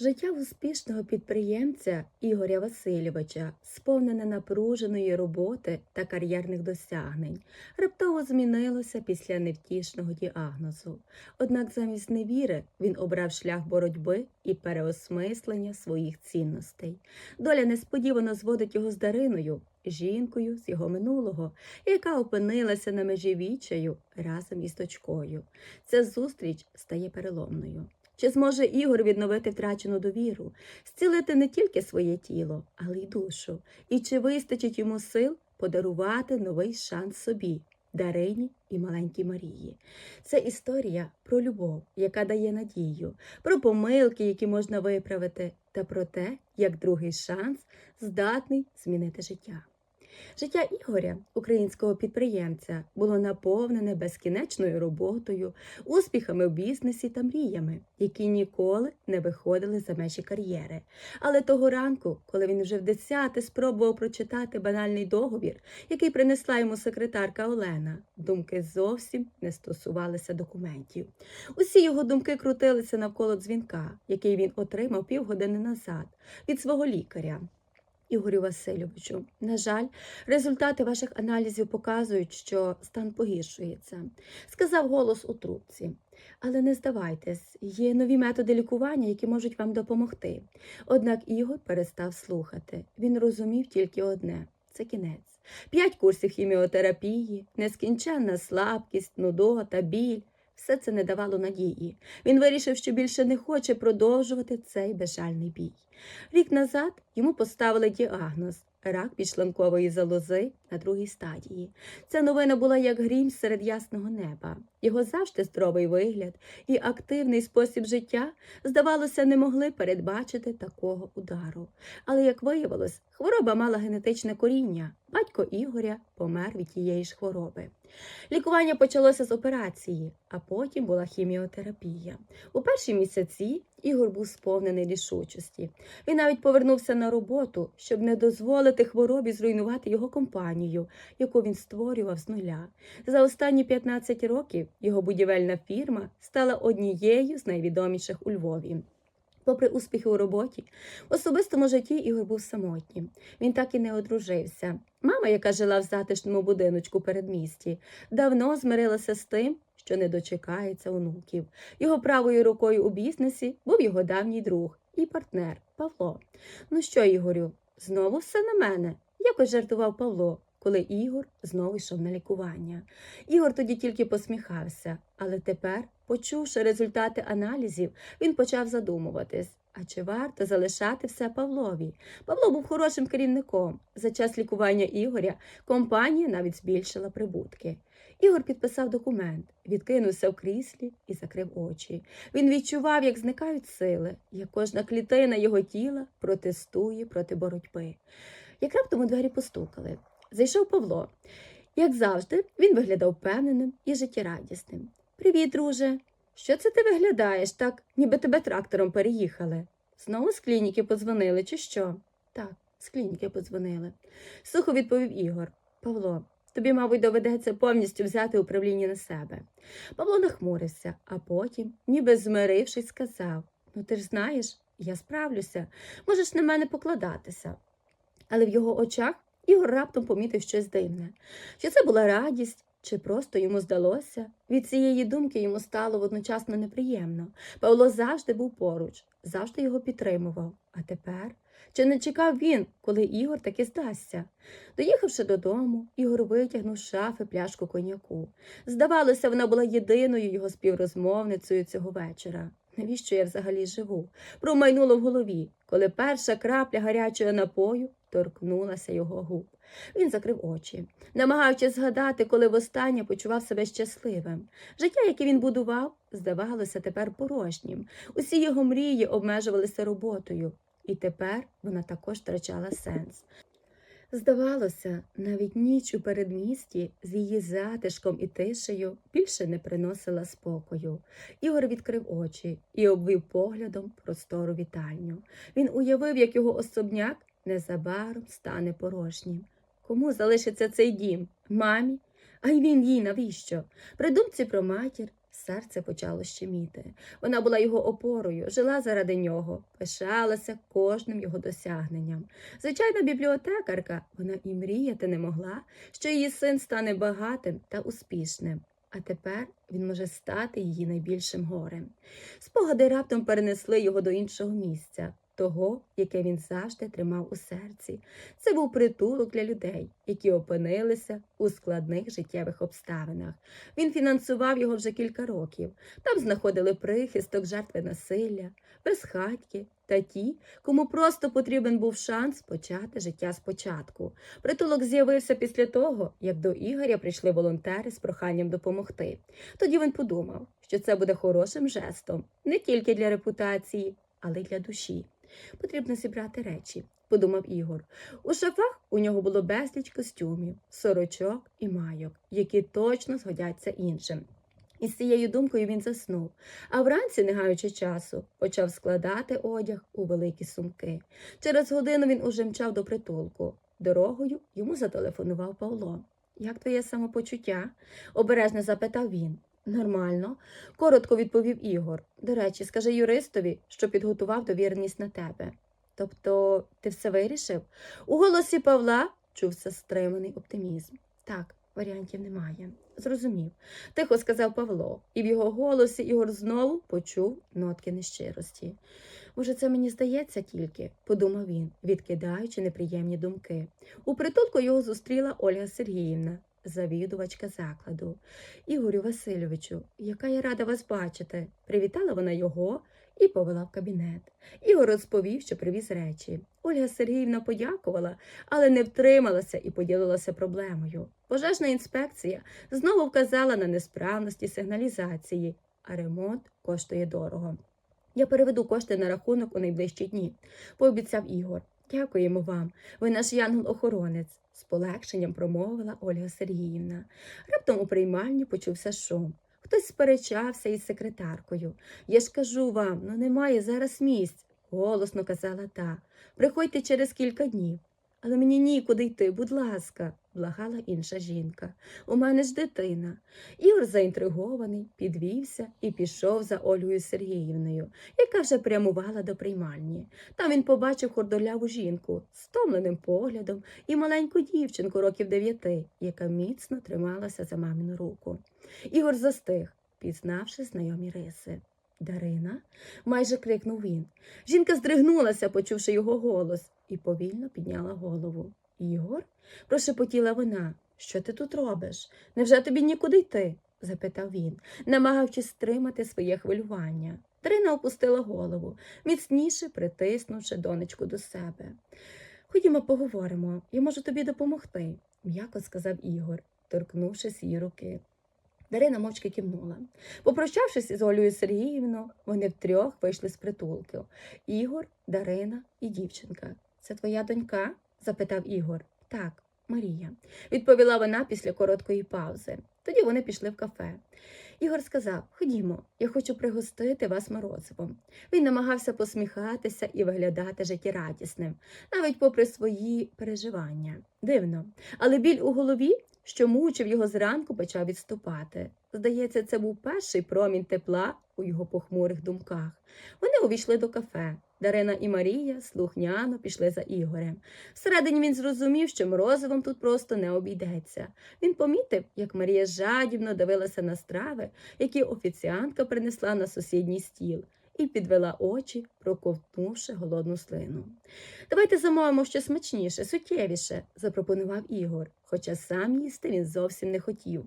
Життя успішного підприємця Ігоря Васильовича, сповнене напруженої роботи та кар'єрних досягнень, раптово змінилося після невтішного діагнозу. Однак замість невіри він обрав шлях боротьби і переосмислення своїх цінностей. Доля несподівано зводить його з Дариною, жінкою з його минулого, яка опинилася на межі вічаю разом із дочкою. Ця зустріч стає переломною. Чи зможе Ігор відновити втрачену довіру, зцілити не тільки своє тіло, але й душу? І чи вистачить йому сил подарувати новий шанс собі, Дарині і маленькій Марії? Це історія про любов, яка дає надію, про помилки, які можна виправити, та про те, як другий шанс здатний змінити життя. Життя Ігоря, українського підприємця, було наповнене безкінечною роботою, успіхами в бізнесі та мріями, які ніколи не виходили за межі кар'єри. Але того ранку, коли він вже в десяте спробував прочитати банальний договір, який принесла йому секретарка Олена, думки зовсім не стосувалися документів. Усі його думки крутилися навколо дзвінка, який він отримав півгодини назад від свого лікаря. Ігорю Васильовичу, на жаль, результати ваших аналізів показують, що стан погіршується, сказав голос у трубці. Але не здавайтесь, є нові методи лікування, які можуть вам допомогти. Однак Ігор перестав слухати. Він розумів тільки одне це кінець. П'ять курсів хіміотерапії, нескінченна слабкість, нудота, біль. Все це не давало надії. Він вирішив, що більше не хоче продовжувати цей безжальний бій. Рік назад йому поставили діагноз рак підшланкової залози на другій стадії. Ця новина була як грім серед ясного неба. Його завжди здоровий вигляд і активний спосіб життя, здавалося, не могли передбачити такого удару. Але, як виявилось, хвороба мала генетичне коріння. Батько Ігоря помер від тієї ж хвороби. Лікування почалося з операції, а потім була хіміотерапія. У перші місяці Ігор був сповнений рішучості. Він навіть повернувся на роботу, щоб не дозволити хворобі зруйнувати його компанію, яку він створював з нуля. За останні 15 років його будівельна фірма стала однією з найвідоміших у Львові. Попри успіхи у роботі, в особистому житті Ігор був самотнім. Він так і не одружився. Мама, яка жила в затишному будиночку передмісті, давно змирилася з тим, що не дочекається онуків. Його правою рукою у бізнесі був його давній друг і партнер Павло. Ну що, Ігорю, знову все на мене? Якось жартував Павло, коли Ігор знову йшов на лікування. Ігор тоді тільки посміхався, але тепер, почувши результати аналізів, він почав задумуватись. А чи варто залишати все Павлові? Павло був хорошим керівником. За час лікування Ігоря компанія навіть збільшила прибутки. Ігор підписав документ, відкинувся в кріслі і закрив очі. Він відчував, як зникають сили, як кожна клітина його тіла протестує проти боротьби. Як раптом у двері постукали. Зайшов Павло. Як завжди, він виглядав впевненим і життєрадісним. Привіт, друже. Що це ти виглядаєш так, ніби тебе трактором переїхали? Знову з клініки подзвонили, чи що? Так, з клініки подзвонили. Сухо відповів Ігор. Павло, тобі, мабуть, доведеться повністю взяти управління на себе. Павло нахмурився, а потім, ніби змирившись, сказав: Ну, ти ж знаєш, я справлюся, можеш на мене покладатися. Але в його очах Ігор раптом помітив щось дивне. Чи це була радість, чи просто йому здалося? Від цієї думки йому стало водночасно неприємно. Павло завжди був поруч, завжди його підтримував. А тепер чи не чекав він, коли Ігор таки здасться? Доїхавши додому, Ігор витягнув з шафи пляшку коньяку. Здавалося, вона була єдиною його співрозмовницею цього вечора. Навіщо я взагалі живу? Промайнуло в голові, коли перша крапля гарячого напою торкнулася його губ. Він закрив очі, намагаючись згадати, коли востаннє почував себе щасливим. Життя, яке він будував, здавалося тепер порожнім. Усі його мрії обмежувалися роботою, і тепер вона також втрачала сенс. Здавалося, навіть ніч у передмісті з її затишком і тишею більше не приносила спокою. Ігор відкрив очі і обвів поглядом простору вітальню. Він уявив, як його особняк незабаром стане порожнім. Кому залишиться цей дім? Мамі? А й він їй навіщо? При думці про матір Серце почало щеміти. Вона була його опорою, жила заради нього, пишалася кожним його досягненням. Звичайна бібліотекарка, вона і мріяти не могла, що її син стане багатим та успішним. А тепер він може стати її найбільшим горем. Спогади раптом перенесли його до іншого місця, того, яке він завжди тримав у серці. Це був притулок для людей, які опинилися у складних життєвих обставинах. Він фінансував його вже кілька років. Там знаходили прихисток, жертви насилля, безхатьки та ті, кому просто потрібен був шанс почати життя спочатку. Притулок з'явився після того, як до Ігоря прийшли волонтери з проханням допомогти. Тоді він подумав, що це буде хорошим жестом не тільки для репутації, але й для душі. Потрібно зібрати речі, подумав Ігор. У шафах у нього було безліч костюмів, сорочок і майок, які точно згодяться іншим. І з цією думкою він заснув, а вранці, не гаючи часу, почав складати одяг у великі сумки. Через годину він уже мчав до притулку. Дорогою йому зателефонував Павло. Як твоє самопочуття? обережно запитав він. Нормально, коротко відповів Ігор. До речі, скажи юристові, що підготував довіреність на тебе. Тобто, ти все вирішив? У голосі Павла чувся стриманий оптимізм. Так, варіантів немає. Зрозумів, тихо сказав Павло, і в його голосі Ігор знову почув нотки нещирості. Може, це мені здається тільки, подумав він, відкидаючи неприємні думки. У притулку його зустріла Ольга Сергіївна, завідувачка закладу. Ігорю Васильовичу, яка я рада вас бачити. Привітала вона його і повела в кабінет. Ігор розповів, що привіз речі. Ольга Сергіївна подякувала, але не втрималася і поділилася проблемою. Пожежна інспекція знову вказала на несправності сигналізації, а ремонт коштує дорого. Я переведу кошти на рахунок у найближчі дні, пообіцяв Ігор. Дякуємо вам. Ви наш янгол-охоронець, з полегшенням промовила Ольга Сергіївна. Раптом у приймальні почувся шум. Хтось сперечався із секретаркою. Я ж кажу вам, ну немає зараз місць, голосно казала та. Приходьте через кілька днів. Але мені нікуди йти, будь ласка, благала інша жінка. У мене ж дитина. Ігор, заінтригований, підвівся і пішов за Ольгою Сергіївною, яка вже прямувала до приймальні. Там він побачив хурдоляву жінку з стомленим поглядом і маленьку дівчинку років дев'яти, яка міцно трималася за мамину руку. Ігор застиг, пізнавши знайомі риси. Дарина? майже крикнув він. Жінка здригнулася, почувши його голос, і повільно підняла голову. Ігор? прошепотіла вона. Що ти тут робиш? Невже тобі нікуди йти? запитав він, намагаючись стримати своє хвилювання. Дарина опустила голову, міцніше притиснувши донечку до себе. Ходімо, поговоримо, я можу тобі допомогти, м'яко сказав Ігор, торкнувшись її руки. Дарина мовчки кивнула. Попрощавшись із Олею Сергіївною, вони втрьох вийшли з притулку. Ігор, Дарина і дівчинка. Це твоя донька? запитав Ігор. Так, Марія, відповіла вона після короткої паузи. Тоді вони пішли в кафе. Ігор сказав: Ходімо, я хочу пригостити вас морозивом. Він намагався посміхатися і виглядати життєрадісним, навіть попри свої переживання. Дивно, але біль у голові що мучив його зранку, почав відступати. Здається, це був перший промінь тепла у його похмурих думках. Вони увійшли до кафе. Дарина і Марія слухняно пішли за Ігорем. Всередині він зрозумів, що морозивом тут просто не обійдеться. Він помітив, як Марія жадібно дивилася на страви, які офіціантка принесла на сусідній стіл, і підвела очі, проковтнувши голодну слину. Давайте замовимо щось смачніше, суттєвіше, запропонував Ігор, хоча сам їсти він зовсім не хотів.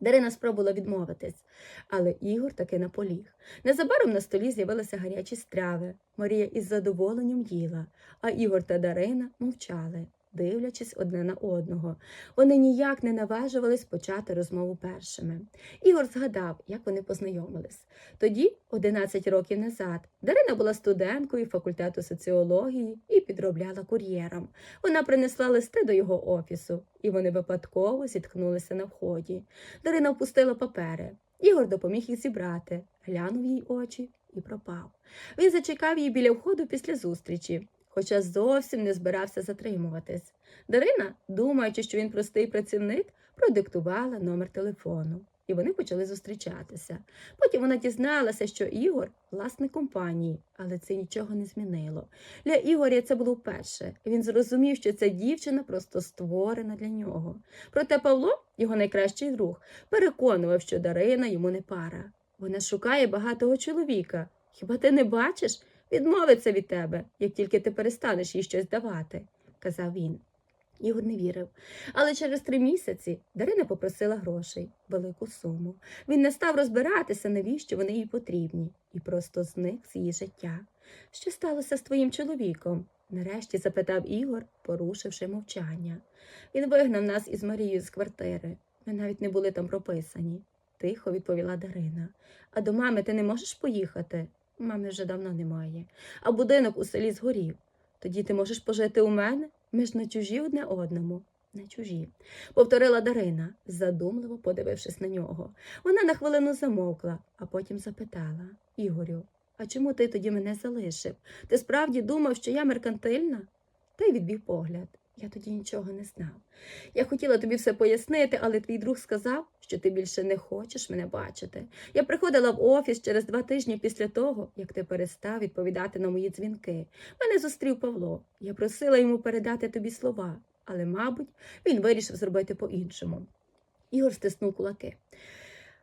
Дарина спробувала відмовитись, але Ігор таки наполіг. Незабаром на столі з'явилися гарячі страви. Марія із задоволенням їла, а Ігор та Дарина мовчали, дивлячись одне на одного. Вони ніяк не наважувались почати розмову першими. Ігор згадав, як вони познайомились. Тоді, 11 років назад, Дарина була студенткою факультету соціології і підробляла кур'єром. Вона принесла листи до його офісу, і вони випадково зіткнулися на вході. Дарина впустила папери. Ігор допоміг їх зібрати, глянув їй очі і пропав. Він зачекав її біля входу після зустрічі, хоча зовсім не збирався затримуватись. Дарина, думаючи, що він простий працівник, продиктувала номер телефону. і вони почали зустрічатися. Потім вона дізналася, що Ігор власник компанії, але це нічого не змінило. Для Ігоря це було вперше. Він зрозумів, що ця дівчина просто створена для нього. Проте Павло, його найкращий друг, переконував, що Дарина йому не пара. Вона шукає багатого чоловіка. Хіба ти не бачиш? Відмовиться від тебе, як тільки ти перестанеш їй щось давати, казав він. Ігор не вірив. Але через три місяці Дарина попросила грошей, велику суму. Він не став розбиратися, навіщо вони їй потрібні, і просто зник з її життя. Що сталося з твоїм чоловіком? Нарешті запитав Ігор, порушивши мовчання. Він вигнав нас із Марією з квартири. Ми навіть не були там прописані, тихо відповіла Дарина. А до мами ти не можеш поїхати? Мами вже давно немає. А будинок у селі згорів. Тоді ти можеш пожити у мене? Ми ж не чужі одне одному. Не чужі, повторила Дарина, задумливо подивившись на нього. Вона на хвилину замовкла, а потім запитала Ігорю, а чому ти тоді мене залишив? Ти справді думав, що я меркантильна? Та й відбіг погляд. Я тоді нічого не знав. Я хотіла тобі все пояснити, але твій друг сказав, що ти більше не хочеш мене бачити. Я приходила в офіс через два тижні після того, як ти перестав відповідати на мої дзвінки. Мене зустрів Павло. Я просила йому передати тобі слова, але, мабуть, він вирішив зробити по-іншому. Ігор стиснув кулаки.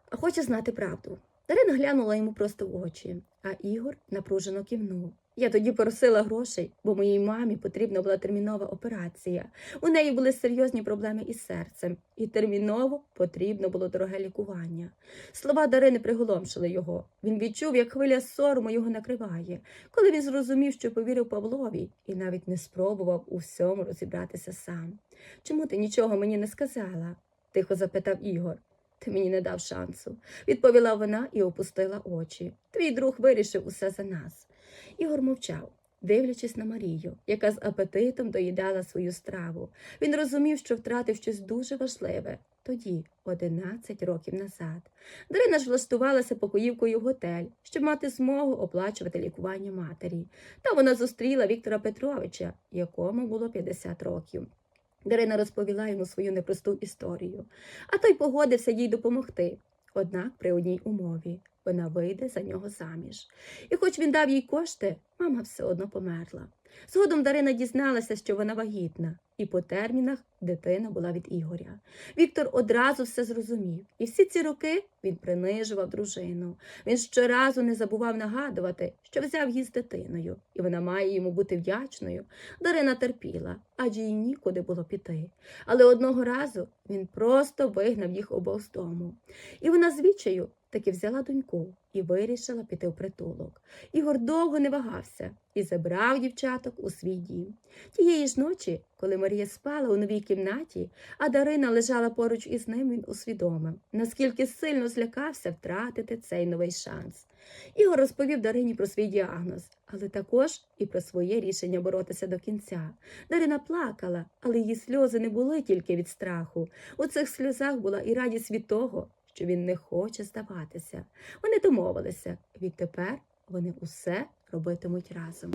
А хоче знати правду. Дарина глянула йому просто в очі, а Ігор напружено кивнув. Я тоді просила грошей, бо моїй мамі потрібна була термінова операція. У неї були серйозні проблеми із серцем, і терміново потрібно було дороге лікування. Слова Дарини приголомшили його. Він відчув, як хвиля сорому його накриває, коли він зрозумів, що повірив Павлові, і навіть не спробував у всьому розібратися сам. Чому ти нічого мені не сказала? тихо запитав Ігор. Ти мені не дав шансу, відповіла вона і опустила очі. Твій друг вирішив усе за нас. Ігор мовчав, дивлячись на Марію, яка з апетитом доїдала свою страву. Він розумів, що втратив щось дуже важливе тоді, 11 років назад. Дарина ж влаштувалася покоївкою в готель, щоб мати змогу оплачувати лікування матері. Та вона зустріла Віктора Петровича, якому було 50 років. Дарина розповіла йому свою непросту історію, а той погодився їй допомогти. Однак при одній умові вона вийде за нього заміж. І хоч він дав їй кошти, мама все одно померла. Згодом Дарина дізналася, що вона вагітна, і по термінах дитина була від Ігоря. Віктор одразу все зрозумів, і всі ці роки він принижував дружину. Він щоразу не забував нагадувати, що взяв її з дитиною, і вона має йому бути вдячною. Дарина терпіла, адже їй нікуди було піти. Але одного разу він просто вигнав їх обох з дому. І вона звідчаю таки взяла доньку і вирішила піти в притулок. Ігор довго не вагався і забрав дівчаток у свій дім. Тієї ж ночі, коли Марія спала у новій кімнаті, а Дарина лежала поруч із ним, він усвідомив, наскільки сильно злякався втратити цей новий шанс. Ігор розповів Дарині про свій діагноз, але також і про своє рішення боротися до кінця. Дарина плакала, але її сльози не були тільки від страху. У цих сльозах була і радість від того, що він не хоче здаватися. Вони домовилися, відтепер вони усе робитимуть разом.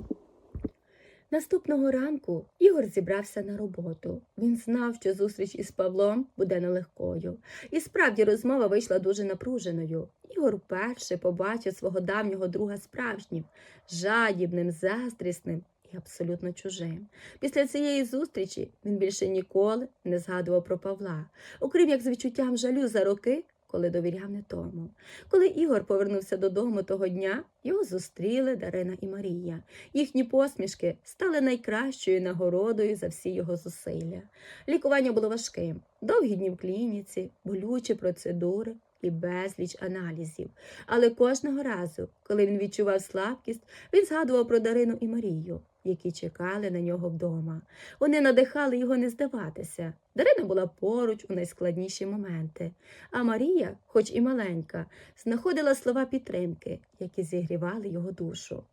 Наступного ранку Ігор зібрався на роботу. Він знав, що зустріч із Павлом буде нелегкою. І справді розмова вийшла дуже напруженою. Ігор вперше побачив свого давнього друга справжнім, жадібним, заздрісним і абсолютно чужим. Після цієї зустрічі він більше ніколи не згадував про Павла, окрім як з відчуттям жалю за роки, коли довіряв не тому. Коли Ігор повернувся додому того дня, його зустріли Дарина і Марія. Їхні посмішки стали найкращою нагородою за всі його зусилля. Лікування було важким, довгі дні в клініці, болючі процедури і безліч аналізів. Але кожного разу, коли він відчував слабкість, він згадував про Дарину і Марію, які чекали на нього вдома. Вони надихали його не здаватися. Дарина була поруч у найскладніші моменти, а Марія, хоч і маленька, знаходила слова підтримки, які зігрівали його душу.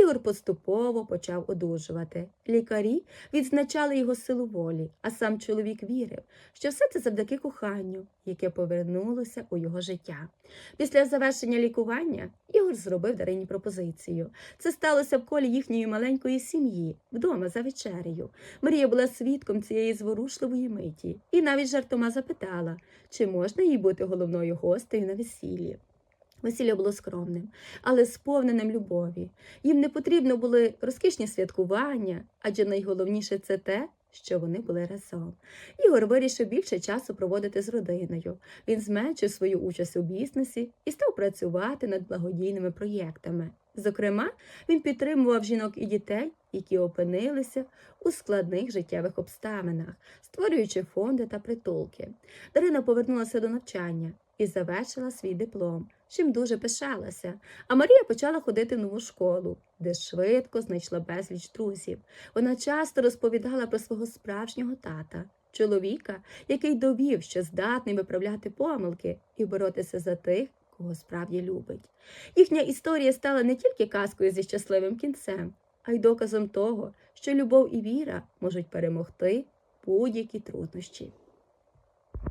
Ігор поступово почав одужувати. Лікарі відзначали його силу волі, а сам чоловік вірив, що все це завдяки коханню, яке повернулося у його життя. Після завершення лікування Ігор зробив Дарині пропозицію. Це сталося в колі їхньої маленької сім'ї. Сім'ї вдома за вечерею. Марія була свідком цієї зворушливої миті і навіть жартома запитала, чи можна їй бути головною гостею на весіллі. Весілля було скромним, але сповненим любові. Їм не потрібно були розкішні святкування, адже найголовніше це те, що вони були разом. Ігор вирішив більше часу проводити з родиною. Він зменшив свою участь у бізнесі і став працювати над благодійними проєктами. Зокрема, він підтримував жінок і дітей, які опинилися у складних життєвих обставинах, створюючи фонди та притулки. Дарина повернулася до навчання і завершила свій диплом, чим дуже пишалася. А Марія почала ходити в нову школу, де швидко знайшла безліч друзів. Вона часто розповідала про свого справжнього тата, чоловіка, який довів, що здатний виправляти помилки і боротися за тих, кого справді любить. Їхня історія стала не тільки казкою зі щасливим кінцем, а й доказом того, що любов і віра можуть перемогти будь-які труднощі.